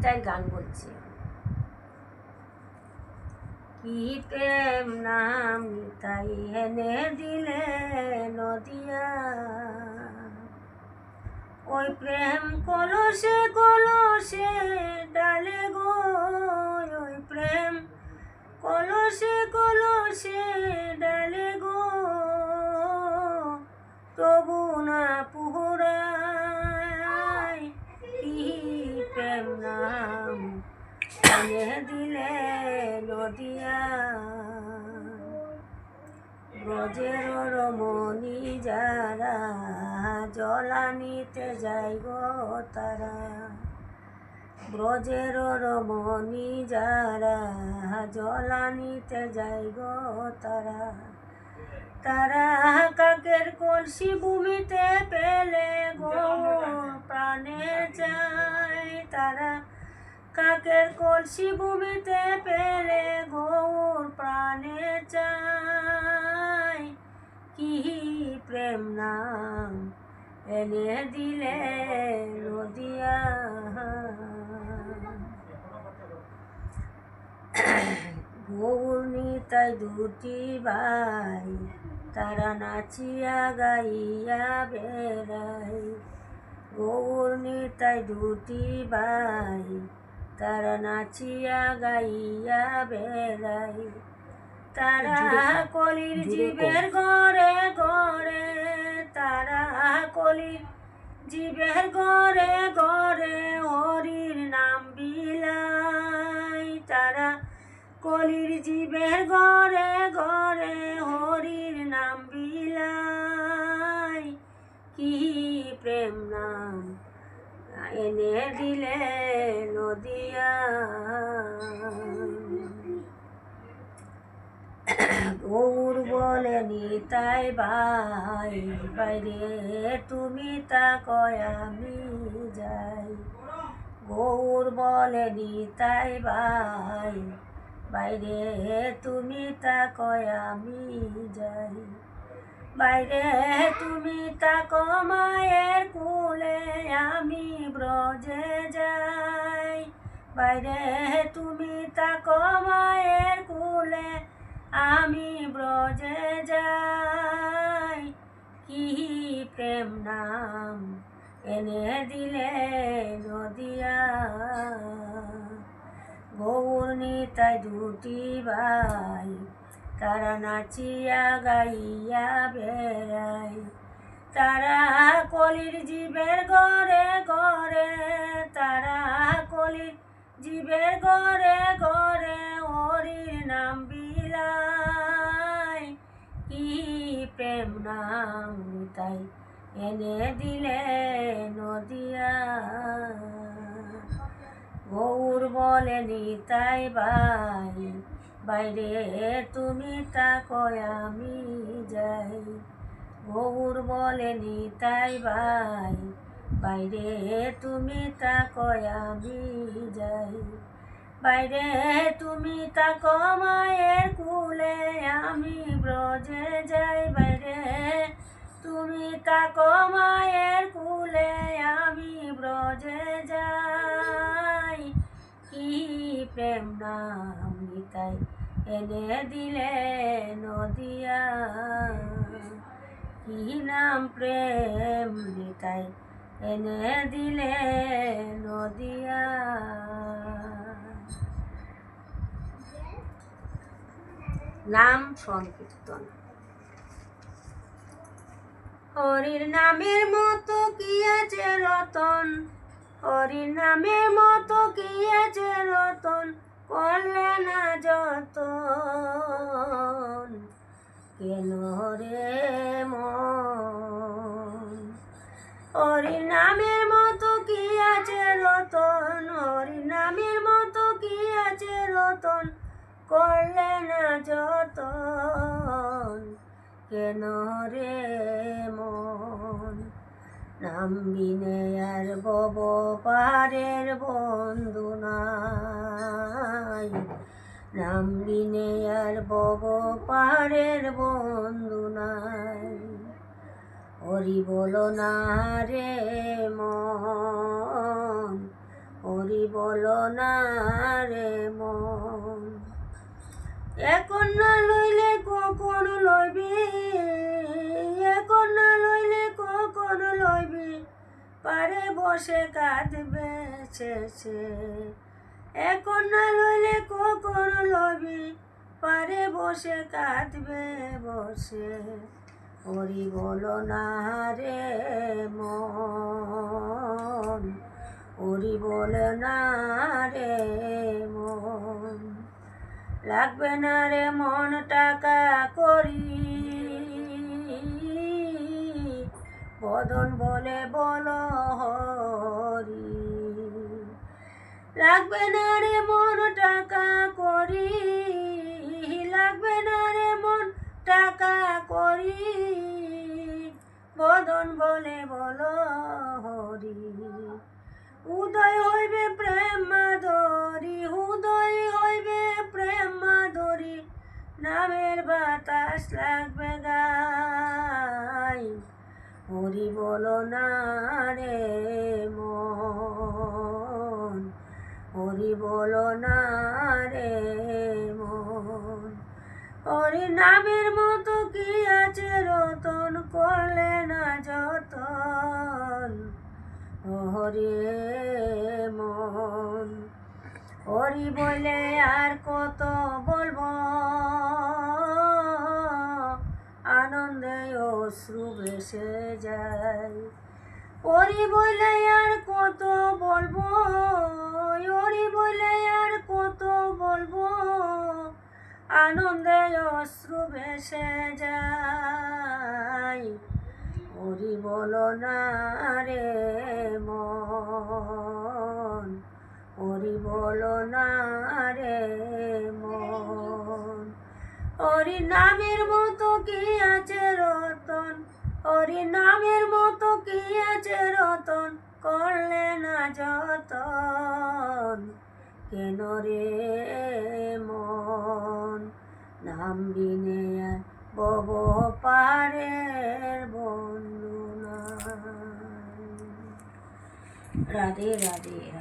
নিতাই গান বলছি। কি প্রেম নাম নিতাই হেনে দিলে নদিয়া। ওই প্রেম কলসে কলসে ডালে গো। ওই প্রেম কলসে কলসে এনে দিলে নদিয়া। ব্রজের রমণী যারা, জলানিতে যাই গো তারা। ব্রজের রমণী যারা, জলানিতে যাই গো তারা। তারা কাকের কলসি ভূমিতে পেলে গো কাকের কলসি ভূমিতে পেলে গৌর প্রাণে চাই। কি প্রেম নাম এনে দিলে নদিয়া। গৌর নিতাই দুটি ভাই, তারা নাচিয়া গাইয়া বেড়াই গৌর নিতাই দুটি ভাই তারা নাচিয়া গাইয়া বেড়াই। তারা কলির জীবের ঘরে ঘরে তারা কলির জীবের ঘরে ঘরে হরির নাম বিলাই তারা কলির জীবের ঘরে ঘরে হরির নাম বিলাই কি প্রেম নাম এনে দিলে গৌর বলে নিতাই ভাই বাইরে তুমি তা কয় আমি যাই। গৌর বলে নিতাই ভাই বাইরে তুমি তা কয় আমি যাই। বাইরে তুমি কুলে আমি ব্রজে যাই। বাইরে তুমি তাকো মায়ের কুলে আমি ব্রজে যাই, কি প্রেম নাম এনে দিলে নদিয়া গৌর নিতাই দুটি ভাই তারা নাচিয়া গাইয়া বেড়াই। তারা কলির জীবের ঘরে ঘরে, তারা কলির জীবের ঘরে ঘরে হরির নাম প্রেম নাম তাই এনে দিলে নদিয়া। গৌর বলে নিতাই ভাই, বাইরে তুমি তাকয় আমি যাই। গৌর বলে নিতাই ভাই, বাইরে তুমি তাকয় আমি যাই। বাইরে তুমি তাক মায়ের কুলে আমি ব্রজে যাই তুমি তাক মায়ের কুলে, আমি ব্রজে যাই। কি প্রেম নাম নিতাই এনে দিলে নদিয়া? কি নাম প্রেম নিতাই এনে দিলে নদিয়া? নাম সংকীর্তন। হরির নামের মতো কি আছে রতন? হরির নামের মতো কি আছে রতন? করলে না যতন। কেন রে হরির নামের মতো কি আছে রতন? হরির নামের মতো কি আছে রতন? করলে না যতন। কেন রে মন? নাম বিনে আর বব পারের বন্ধু নাই। নাম বিনে আর বব পারের বন্ধু নাই। হরি বলো না রে মন। হরি বলো না রে মন। এখন না লইলে কখন লইবি? এখন না লইলে কখন লইবি? পারে বসে কাঁদবে শেষে এখন না লইলে কখন লইবি? পারে বসে কাঁদবে বসে। হরি বলো না রে মন। হরি বলো না রে মন লাগবে না রে মন টাকা করি। বদন বলে বলো হরি। লাগবে না রে মন টাকা করি। লাগবে না রে মন টাকা করি। বদন বলে বলো হরি। উদয় হইবে প্রেম মাধরি, উদয় হইবে নামের বাতাস লাগবে গাই। হরি বলো না রে মন। হরি বলো না রে মন। হরি নামের মতো কি আছে রতন? করলে না যতন। হরি মন। হরি বলে আর কত বলব? অশ্রু ভেসে যায়। হরি বলে আর কত বলব? হরি বলে আর কত বলব? আনন্দে অশ্রু ভেসে যায়। হরি বলো না রে মন। হরি বলো না হরি নামের মতো কি আছে রতন? হরি নামের মতো কি আছে রতন? করলে না যতন। কেন রে মন? নাম বিনে বব পারের বন্ধু রাধে রাধে রাধে।